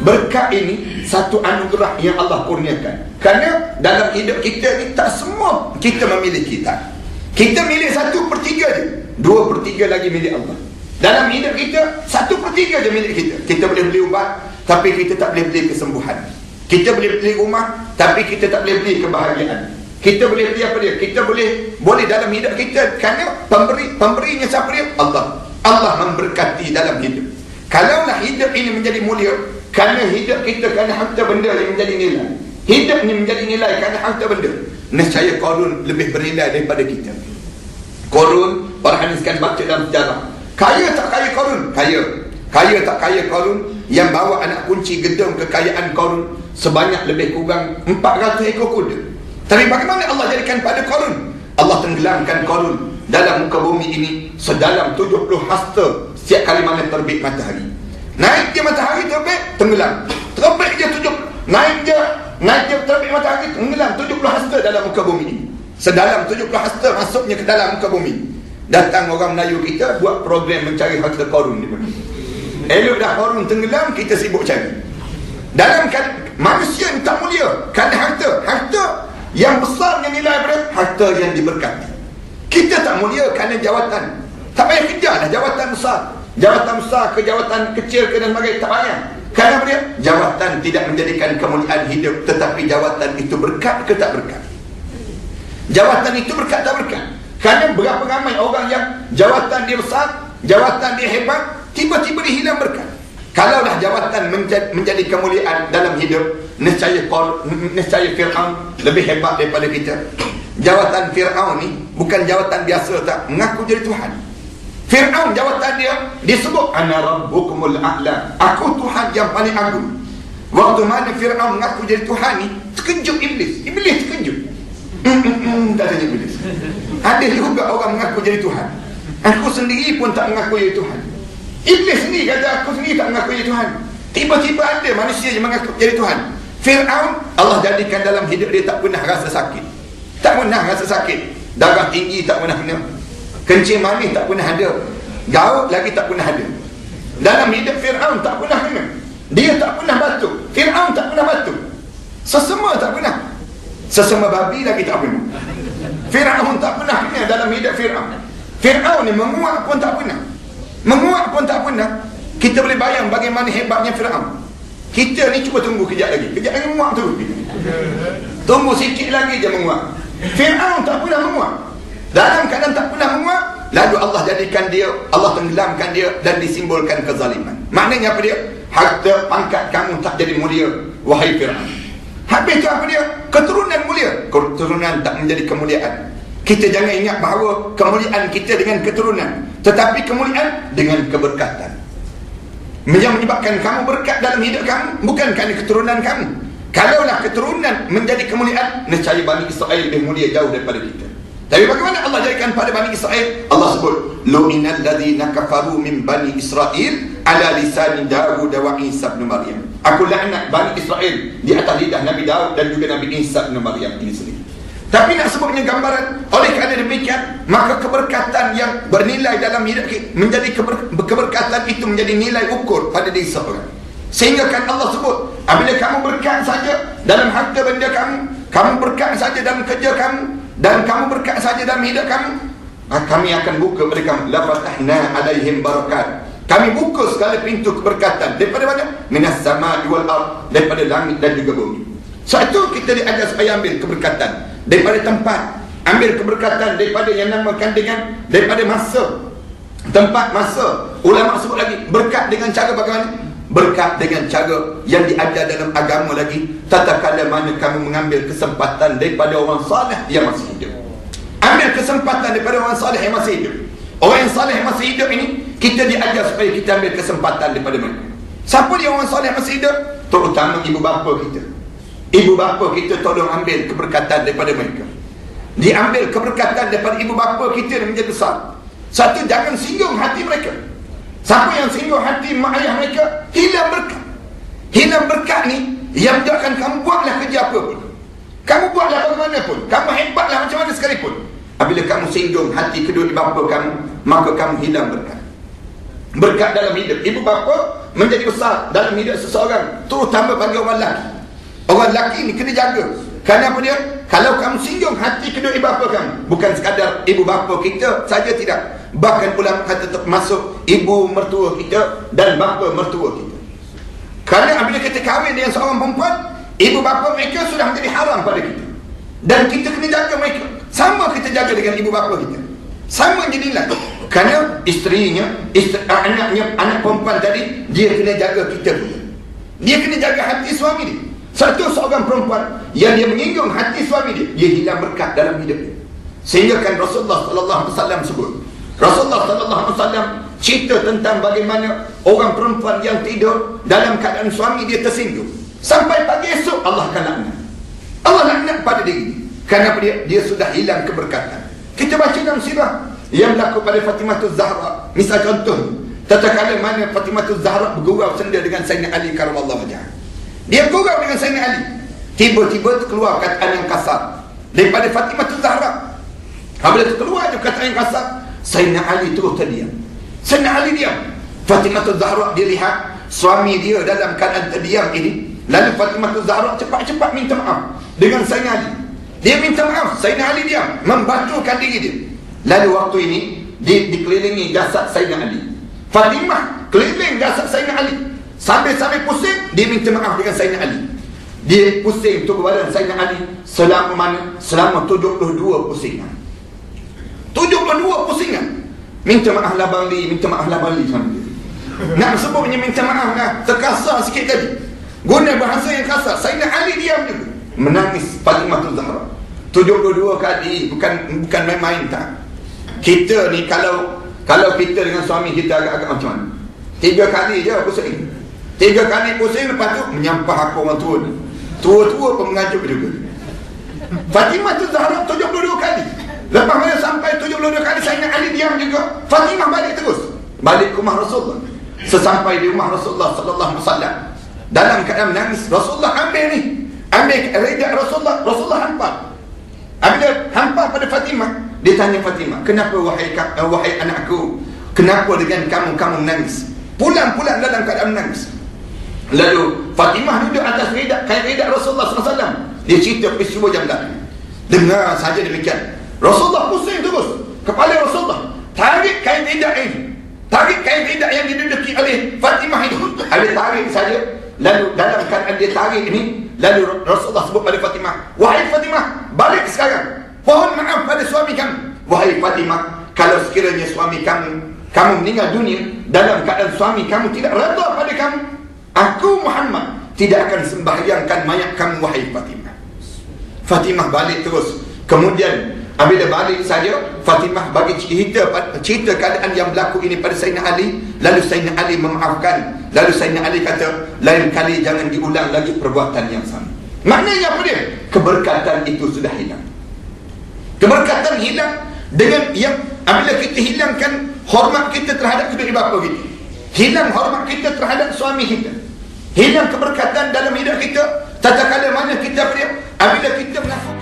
Berkat ini satu anugerah yang Allah kurniakan. Kerana dalam hidup kita ni tak semua kita memiliki tak. Kita milih satu per tiga je. Dua per tiga lagi milik Allah. Dalam hidup kita, satu per tiga je milik kita. Kita boleh beli ubat, tapi kita tak boleh beli kesembuhan. Kita boleh beli rumah, tapi kita tak boleh beli kebahagiaan. Kita boleh beli apa dia? Kita boleh boleh dalam hidup kita kerana pemberi pemberinya siapa dia? Allah. Allah memberkati dalam hidup. Kalaulah hidup ini menjadi mulia, kerana hidup kita kerana harta benda yang menjadi nilai. Hidup ini menjadi nilai kerana harta benda. Nescaya Korun lebih bernilai daripada kita. Korun, kan baca dalam sejarah. Kaya tak kaya Korun? Kaya. Kaya tak kaya Korun? Yang bawa anak kunci gedung kekayaan Korun sebanyak lebih kurang 400 ekor kuda. Tapi bagaimana Allah jadikan pada korun? Allah tenggelamkan korun dalam muka bumi ini sedalam 70 hasta setiap kali mana terbit matahari. Naik je matahari terbit, tenggelam. Terbit je tujuh, naik je, naik je terbit matahari, tenggelam 70 hasta dalam muka bumi ini. Sedalam 70 hasta masuknya ke dalam muka bumi. Datang orang Melayu kita buat program mencari harta korun ni. Elok dah korun tenggelam, kita sibuk cari. Dalam kan manusia yang tak mulia, kan harta, harta yang besarnya nilai pada harta yang diberkati. Kita tak mulia kerana jawatan. Tak payah kejar lah jawatan besar. Jawatan besar ke jawatan kecil ke dan sebagainya. Tak payah. Kerana apa dia? Jawatan tidak menjadikan kemuliaan hidup. Tetapi jawatan itu berkat ke tak berkat? Jawatan itu berkat tak berkat? Kerana berapa ramai orang yang jawatan dia besar, jawatan dia hebat, tiba-tiba dia hilang berkat. Kalau dah jawatan menjadi, menjadi kemuliaan dalam hidup, nescaya Qor, nescaya Fir'aun lebih hebat daripada kita. Jawatan Fir'aun ni bukan jawatan biasa tak, mengaku jadi Tuhan. Fir'aun jawatan dia disebut ana rabbukumul a'la. Aku Tuhan yang paling agung. Waktu mana Fir'aun mengaku jadi Tuhan ni, terkejut iblis. Iblis terkejut. tak ada iblis. Ada juga orang mengaku jadi Tuhan. Aku sendiri pun tak mengaku jadi Tuhan. Iblis sendiri kata aku sendiri tak mengaku jadi Tuhan. Tiba-tiba ada manusia yang mengaku jadi Tuhan. Fir'aun Allah jadikan dalam hidup dia tak pernah rasa sakit. Tak pernah rasa sakit. Darah tinggi tak pernah kena. Kencing manis tak pernah ada. Gaut lagi tak pernah ada. Dalam hidup Fir'aun tak pernah kena. Dia tak pernah batuk. Fir'aun tak pernah batuk. Sesama tak pernah. Sesama babi lagi tak pernah. Fir'aun tak pernah kena dalam hidup Fir'aun. Fir'aun ni menguap pun tak pernah. Menguap pun tak pernah. Kita boleh bayang bagaimana hebatnya Fir'aun. Kita ni cuba tunggu kejap lagi. Kejap lagi menguap tu. Tunggu sikit lagi je menguap. Fir'aun tak pernah menguap. Dalam keadaan tak pernah menguap, lalu Allah jadikan dia, Allah tenggelamkan dia dan disimbolkan kezaliman. Maknanya apa dia? Harta pangkat kamu tak jadi mulia, wahai Fir'aun. Habis tu apa dia? Keturunan mulia. Keturunan tak menjadi kemuliaan. Kita jangan ingat bahawa kemuliaan kita dengan keturunan. Tetapi kemuliaan dengan keberkatan. Yang menyebabkan kamu berkat dalam hidup kamu bukan kerana keturunan kamu. Kalaulah keturunan menjadi kemuliaan, nescaya Bani Israel lebih mulia jauh daripada kita. Tapi bagaimana Allah jadikan pada Bani Israel? Allah sebut, "Lu'inal ladzina kafaru min Bani Israel ala lisan Dawud wa Isa bin Maryam." Aku laknat Bani Israel di atas lidah Nabi Daud dan juga Nabi Isa bin Maryam ini sendiri. Tapi nak sebutnya gambaran Oleh kerana demikian Maka keberkatan yang bernilai dalam hidup kita Menjadi keber, keberkatan itu menjadi nilai ukur pada diri seorang Sehingga kan Allah sebut Apabila kamu berkat saja dalam harta benda kamu Kamu berkat saja dalam kerja kamu Dan kamu berkat saja dalam hidup kamu maka Kami akan buka kamu. Lafatahna alaihim barakat. Kami buka segala pintu keberkatan Daripada mana? Minas sama wal ard Daripada langit dan juga bumi. Satu kita diajar supaya ambil keberkatan daripada tempat. Ambil keberkatan daripada yang namakan dengan daripada masa. Tempat masa. Ulama sebut lagi berkat dengan cara bagaimana berkat dengan cara yang diajar dalam agama lagi tatkala mana kamu mengambil kesempatan daripada orang saleh yang masih hidup ambil kesempatan daripada orang saleh yang masih hidup orang yang saleh yang masih hidup ini kita diajar supaya kita ambil kesempatan daripada mereka siapa dia orang saleh yang masih hidup terutama ibu bapa kita Ibu bapa kita tolong ambil keberkatan daripada mereka. Diambil keberkatan daripada ibu bapa kita yang menjadi besar. Satu, jangan singgung hati mereka. Siapa yang singgung hati mak ayah mereka, hilang berkat. Hilang berkat ni, yang menyebabkan kamu buatlah kerja apa pun. Kamu buatlah bagaimana pun. Kamu hebatlah macam mana sekalipun. Apabila kamu singgung hati kedua ibu bapa kamu, maka kamu hilang berkat. berkat dalam hidup ibu bapa menjadi besar dalam hidup seseorang terutama bagi orang lelaki orang lelaki ni kena jaga kerana apa dia? Kalau kamu singgung hati kedua ibu bapa kamu bukan sekadar ibu bapa kita saja tidak. Bahkan ulama kata termasuk ibu mertua kita dan bapa mertua kita. Kerana apabila kita kahwin dengan seorang perempuan ibu bapa mereka sudah menjadi haram pada kita. Dan kita kena jaga mereka. Sama kita jaga dengan ibu bapa kita. Sama je nilai. Kerana isterinya isteri, anaknya anak perempuan tadi dia kena jaga kita. Pun dia kena jaga hati suami dia satu seorang perempuan yang dia menyinggung hati suami dia dia hilang berkat dalam hidup dia. Sehingga kan Rasulullah sallallahu alaihi wasallam sebut Rasulullah sallallahu alaihi wasallam cerita tentang bagaimana orang perempuan yang tidur dalam keadaan suami dia tersinggung. Sampai pagi esok Allah akan laknat Allah laknat pada diri. Kerana dia dia sudah hilang keberkatan? Kita baca dalam sirah yang berlaku pada Fatimah Zahra. Misal contoh, tatkala mana Fatimah Zahra bergurau senda dengan Sayyidina Ali karamallahu wajhah. Dia bergurau dengan Sayyidina Ali. Tiba-tiba keluar kataan yang kasar daripada Fatimah Zahra. Apabila keluar je kataan yang kasar, Sayyidina Ali terus terdiam. Sayyidina Ali diam. Fatimah Zahra dia lihat suami dia dalam keadaan terdiam ini. Lalu Fatimah Zahra cepat-cepat minta maaf dengan Sayyidina Ali. Dia minta maaf, Sayyidina Ali diam, membatukan diri dia. Lalu waktu ini di, dikelilingi jasad Sayyidina Ali. Fatimah keliling jasad Sayyidina Ali. Sambil-sambil pusing, dia minta maaf dengan Sayyidina Ali. Dia pusing tubuh badan Sayyidina Ali selama mana? Selama 72 pusingan. 72 pusingan. Minta maaf lah Bang minta maaf lah Bang sambil. Nak sebutnya minta maaf lah, terkasar sikit tadi. Guna bahasa yang kasar. Sayyidina Ali diam juga menangis Fatimah Zahra 72 kali bukan bukan main-main tak kita ni kalau kalau kita dengan suami kita agak-agak macam mana tiga kali je pusing tiga kali pusing lepas tu menyampah aku orang tua ni. Tua-tua pun mengajuk juga. Fatimah tu Zahra 72 kali. Lepas mana sampai 72 kali Sayyidina Ali diam juga. Fatimah balik terus. Balik ke rumah Rasulullah. Sesampai di rumah Rasulullah sallallahu alaihi wasallam. Dalam keadaan menangis Rasulullah ambil ni. Ambil reda Rasulullah, Rasulullah hampa. Apabila hampa pada Fatimah, dia tanya Fatimah, kenapa wahai uh, wahai anakku? Kenapa dengan kamu kamu menangis? Pulang-pulang dalam keadaan menangis. Lalu Fatimah duduk atas reda, kain reda Rasulullah SAW. Dia cerita peristiwa berlaku. Dengar saja demikian. Rasulullah pusing terus. Kepala Rasulullah. Tarik kain reda ini. Tarik kain reda yang diduduki oleh Fatimah itu. Ada tarik saja. Lalu dalam keadaan dia tarik ini, Lalu Rasulullah sebut pada Fatimah, "Wahai Fatimah, balik sekarang. Mohon maaf pada suami kamu. Wahai Fatimah, kalau sekiranya suami kamu kamu meninggal dunia dalam keadaan suami kamu tidak redha pada kamu, aku Muhammad tidak akan sembahyangkan mayat kamu wahai Fatimah." Fatimah balik terus. Kemudian Apabila balik saja Fatimah bagi cerita cerita keadaan yang berlaku ini pada Sayyidina Ali. Lalu Sayyidina Ali memaafkan. Lalu Sayyidina Ali kata lain kali jangan diulang lagi perbuatan yang sama. Maknanya apa dia? Keberkatan itu sudah hilang. Keberkatan hilang dengan yang apabila kita hilangkan hormat kita terhadap kedua ibu bapa kita hilang hormat kita terhadap suami kita hilang keberkatan dalam hidup kita tatkala mana kita apabila kita melakukan